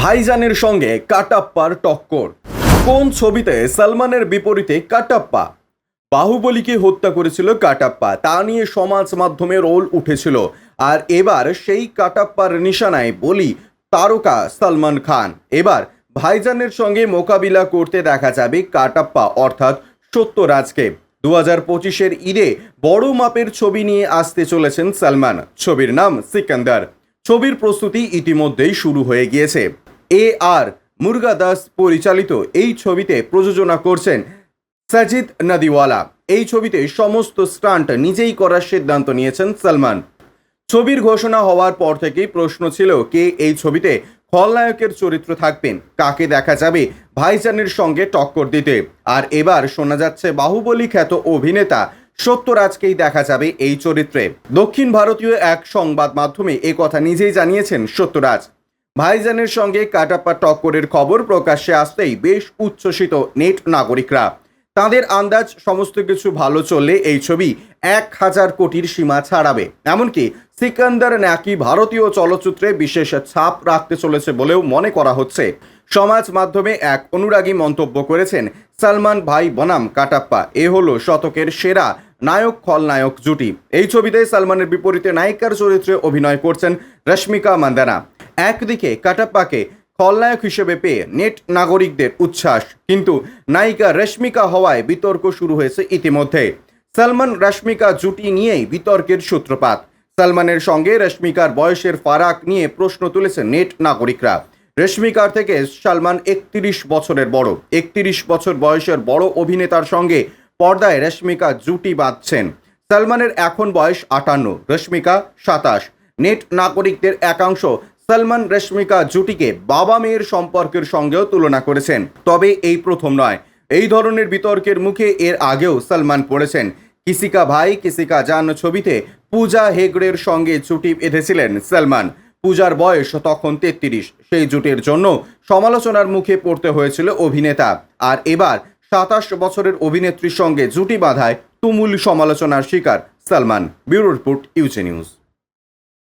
ভাইজানের সঙ্গে কাটাপ্পার টক্কর। কোন ছবিতে সালমানের বিপরীতে কাটাপ্পা? বাহুবলীকে হত্যা করেছিল কাটাপ্পা, তা নিয়ে সমাজ মাধ্যমে রোল উঠেছিল। আর এবার সেই কাটাপ্পার নিশানায় বলি, তারকা সালমান খান। এবার ভাইজানের সঙ্গে মোকাবিলা করতে দেখা যাবে কাটাপ্পা, অর্থাৎ সত্যরাজকে। দু হাজার পঁচিশের ঈদে বড় মাপের ছবি নিয়ে আসতে চলেছেন সালমান। ছবির নাম সিকান্দার। ছবির প্রস্তুতি ইতিমধ্যেই শুরু হয়ে গিয়েছে। এ আর মুরগা দাস পরিচালিত এই ছবিতে প্রযোজনা করছেন সাজিদ নাদিওয়ালা। এই ছবিতে সমস্ত স্টান্ট নিজেই করার সিদ্ধান্ত নিয়েছেন সালমান। ছবির ঘোষণা হওয়ার পর থেকেই প্রশ্ন ছিল, কে এই ছবিতে খলনায়কের চরিত্র থাকবেন? কাকে দেখা যাবে ভাইজানের সঙ্গে টক্কর দিতে? আর এবার শোনা যাচ্ছে, বাহুবলী খ্যাত অভিনেতা সত্যরাজকেই দেখা যাবে এই চরিত্রে। দক্ষিণ ভারতীয় এক সংবাদ মাধ্যমে কথা নিজেই জানিয়েছেন সত্যরাজ। ভাইজানের সঙ্গে কাটাপ্পা টক্করের খবর প্রকাশ্যে আসতেই বেশ উচ্ছ্বসিত নেট নাগরিকরা। তাদের আন্দাজ, সমস্ত কিছু ভালো চললে এই ছবি এক হাজার কোটির সীমা ছাড়াবে। এমনকি সিকান্দার নাকি ভারতীয় চলচ্চিত্রে বিশেষ ছাপ রাখতে চলেছে বলেও মনে করা হচ্ছে। সমাজ মাধ্যমে এক অনুরাগী মন্তব্য করেছেন, সালমান ভাই বনাম, কাটাপ্পা, এ হলো শতকের সেরা নায়ক খলনায়ক জুটি। এই ছবিতে সালমানের বিপরীতে নায়িকার চরিত্রে অভিনয় করছেন রশ্মিকা মান্দানা। একদিকে কাটাপ্পাকে খলনায়ক হিসেবে পেয়ে নেট নাগরিকদের উচ্ছ্বাস। কিন্তু নায়িকা রশ্মিকা হওয়ায় বিতর্ক শুরু হয়েছে ইতিমধ্যে। সালমান, রশ্মিকা জুটি নিয়েই বিতর্কের সূত্রপাত। সালমানের সঙ্গে রশ্মিকার বয়সের ফারাক নিয়ে প্রশ্ন তুলেছে নেট নাগরিকরা। রশ্মিকার থেকে সালমান একত্রিশ বছরের বড়। একত্রিশ বছর বয়সের বড় অভিনেতার সঙ্গে পর্দায় রশ্মিকা জুটি বাঁধছেন। সালমানের এখন বয়স আটান্ন, রশ্মিকা সাতাশ। নেট নাগরিকদের একাংশ সালমান রেশমিকা জুটিকে বাবা মেয়ের সম্পর্কের সঙ্গেও তুলনা করেছেন। তবে এই প্রথম নয়। এই ধরনের বিতর্কের মুখে এর আগেও সালমান পড়েছেন। কিসিকা ভাই, কিসিকা জান ছবিতে পূজা হেগড়ের সঙ্গে জুটি বেঁধেছিলেন সালমান। পূজার বয়স তখন তেত্রিশ। সেই জুটির জন্য সমালোচনার মুখে পড়তে হয়েছিল অভিনেতা। আর এবার সাতাশ বছরের অভিনেত্রীর সঙ্গে জুটি বাঁধায় তুমুল সমালোচনার শিকার সালমান। ব্যুরো রিপোর্ট ইউজে নিউজ।